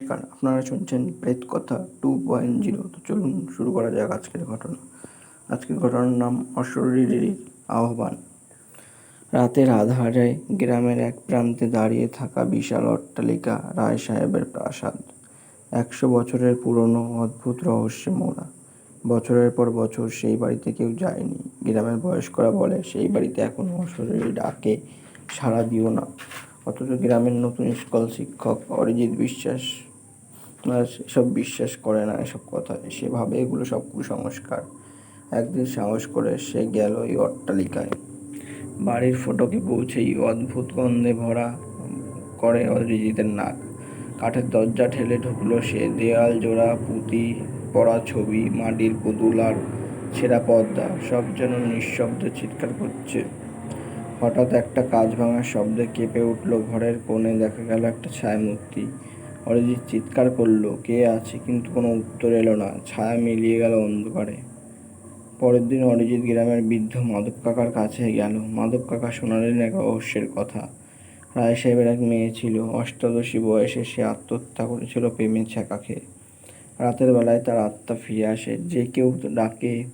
নমস্কার আপনারা শুনছেন প্রেত কথা টু পয়েন্ট জিরো তো চলুন শুরু করা যাক আজকের ঘটনা। আজকের ঘটনার নাম অশরীরীর আহ্বান। রাতের আধারে গ্রামের এক প্রান্তে দাঁড়িয়ে থাকা বিশাল অট্টালিকা রায় সাহেবের প্রাসাদ। একশো বছরের পুরনো অদ্ভুত রহস্যে মোড়া। বছরের পর বছর সেই বাড়িতে কেউ যায়নি। গ্রামের বয়স্করা বলে, সেই বাড়িতে এখনও অশরীরী ডাকে, সাড়া দিও না। অথচ গ্রামের নতুন স্কুল শিক্ষক অরিজিৎ বিশ্বাস সব বিশ্বাস করে না, এসব কথা। সে ভাবে এগুলো সব কুসংস্কার। একদিন সাহস করে সে গেল ওই অট্টালিকায়। বাড়ির ফটকে পৌঁছেই অদ্ভুত গন্ধে ভরা করে অরিজিতের নাক। কাঠের দরজা ঠেলে ঢুকলো সে। দেয়াল জোড়া, পুঁতি পড়া ছবি, মাটির পুতুল আর ছেঁড়া পর্দা। সব যেন নিঃশব্দে চিৎকার করছে। হঠাৎ একটা কাজ ভাঙার শব্দে কেঁপে উঠল। ঘরের কোণে দেখা গেল একটা ছায়ামূর্তি। অরিজিৎ চিৎকার করল, কে আছে? কিন্তু কোনো উত্তর এলো না। ছায়া মিলিয়ে গেল অন্ধকারে। পরের দিন অরিজিৎ গ্রামের বৃদ্ধ মাধব কাকার কাছে গেল। মাধব কাকা শোনালেন এক রহস্যের কথা। রায় সাহেবের এক মেয়ে ছিল। অষ্টাদশী বয়সে সে আত্মহত্যা করেছিল প্রেমের ছ্যাঁকা খেয়ে রাতের বেলায় তার আত্মা ফিরে আসে। যে কেউ ডাকে,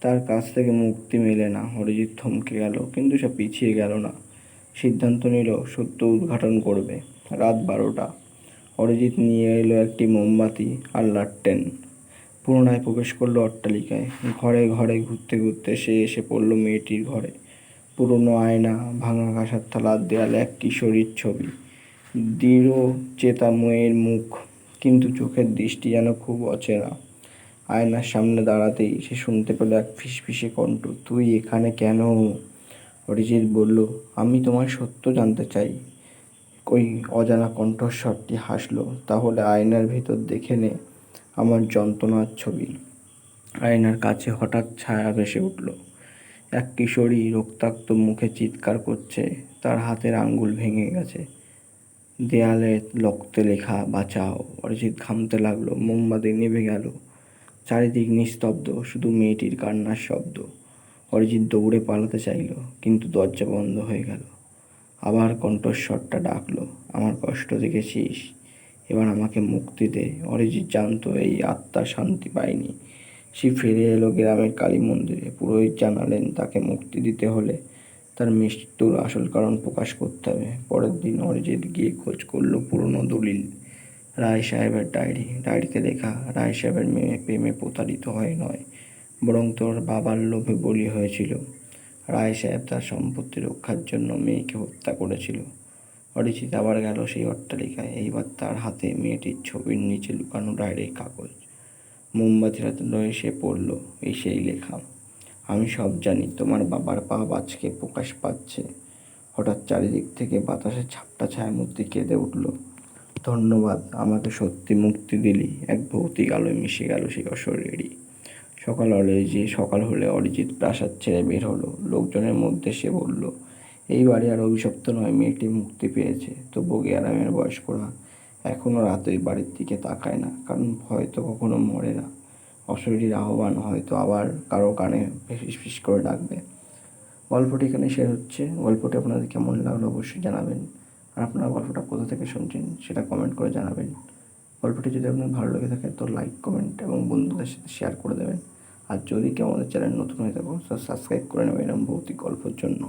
তার কাছ থেকে মুক্তি মেলে না। অরিজিৎ থমকে গেল, কিন্তু সে পিছিয়ে গেল না। সিদ্ধান্ত নিল, সত্য উদ্ঘাটন করবে। রাত বারোটা। অরিজিৎ নিয়ে এলো একটি মোমবাতি আর লাট্টেন। পুনরায় প্রবেশ করল অট্টালিকায়। ঘরে ঘরে ঘুরতে ঘুরতে সে এসে পড়ল মেয়েটির ঘরে। পুরনো আয়না, ভাঙা কাঁসার থালার দেয়ালে এক কিশোরীর ছবি। দৃঢ় চেতা মেয়ের মুখ, কিন্তু চোখের দৃষ্টি যেন খুব অচেনা। আয়নার সামনে দাঁড়াতেই সে শুনতে পেল এক ফিসফিসে কণ্ঠ, তুই এখানে কেন? অরিজিৎ বলল, আমি তোমার সত্য জানতে চাই। ওই অজানা কণ্ঠস্বরটি হাসলো, তাহলে আয়নার ভেতর দেখে নে আমার যন্ত্রণার ছবি। আয়নার কাছে হঠাৎ ছায়া ভেসে উঠল। এক কিশোরী রক্তাক্ত মুখে চিৎকার করছে, তার হাতের আঙ্গুল ভেঙে গেছে। দেয়ালে লক্তে লেখা, বাঁচাও। অরিজিৎ ঘামতে লাগল, মোমবাতি নিভে গেল। চারিদিক নিস্তব্ধ, শুধু মেয়েটির কান্নার শব্দ। অরিজিৎ দৌড়ে পালাতে চাইল, কিন্তু দরজা বন্ধ হয়ে গেল। আবার কণ্ঠস্বরটা ডাকলো, আমার কষ্ট দেখেছিস? এবার আমাকে মুক্তি দে। অরিজিৎ জানতো এই আত্মা শান্তি পায়নি। সে ফিরে এলো গ্রামের কালী মন্দিরে। পুরোহিত জানালেন তাকে মুক্তি দিতে হলে তার মৃত্যুর আসল কারণ প্রকাশ করতে হবে। পরের দিন অরিজিৎ গিয়ে খোঁজ করল পুরনো দলিল, রায় সাহেবের ডায়েরি। ডায়েরিতে লেখা, রায় সাহেবের মেয়ে প্রেমে প্রতারিত হয় নয়, বরং তোর বাবার লোভে বলি হয়েছিল। রায় সাহেব তার সম্পত্তি রক্ষার জন্য মেয়েকে হত্যা করেছিল। অরিজিৎ আবার গেল সেই অট্টালিকায়। এইবার তার হাতে মেয়েটির ছবির নিচে লুকানো ডায়েরির কাগজ। মোমবাতির লয়ে সে পড়ল, এই সেই লেখা। আমি সব জানি, তোমার বাবার পাপ আজকে প্রকাশ পাচ্ছে। হঠাৎ চারিদিক থেকে বাতাসে ছাপটা ছায়ামূর্তি কেঁদে উঠল। ধন্যবাদ, আমাকে সত্যি মুক্তি দিলি। এক ভৌতিক আলোয় মিশে গেল সেই অশরীরই সকাল অরিজিৎ সকাল হলে অরিজিৎ প্রাসাদ ছেড়ে বের হলো। লোকজনের মধ্যে সে বলল, এই বাড়ি আর অভিশপ্ত নয়, মেয়েটি মুক্তি পেয়েছে। তবু গ্যারামের বয়স্করা এখনও রাত ওই বাড়ির দিকে তাকায় না, কারণ হয়তো কখনো মরে না। অশরীর আহ্বান হয়তো আবার কারও কানে ফিস ফিস করে ডাকবে। গল্পটি এখানে শেষ হচ্ছে। গল্পটি আপনাদের কেমন লাগল অবশ্যই জানাবেন। আর আপনারা গল্পটা কোথা থেকে শুনছেন সেটা কমেন্ট করে জানাবেন। গল্পটি যদি আপনার ভালো লেগে থাকে তো লাইক কমেন্ট এবং বন্ধুদের সাথে শেয়ার করে দেবেন। আর যদি কেউ আমাদের চ্যানেল নতুন হয়ে থাকো সাবস্ক্রাইব করে নেবে এরকম ভৌতিক গল্পের জন্য।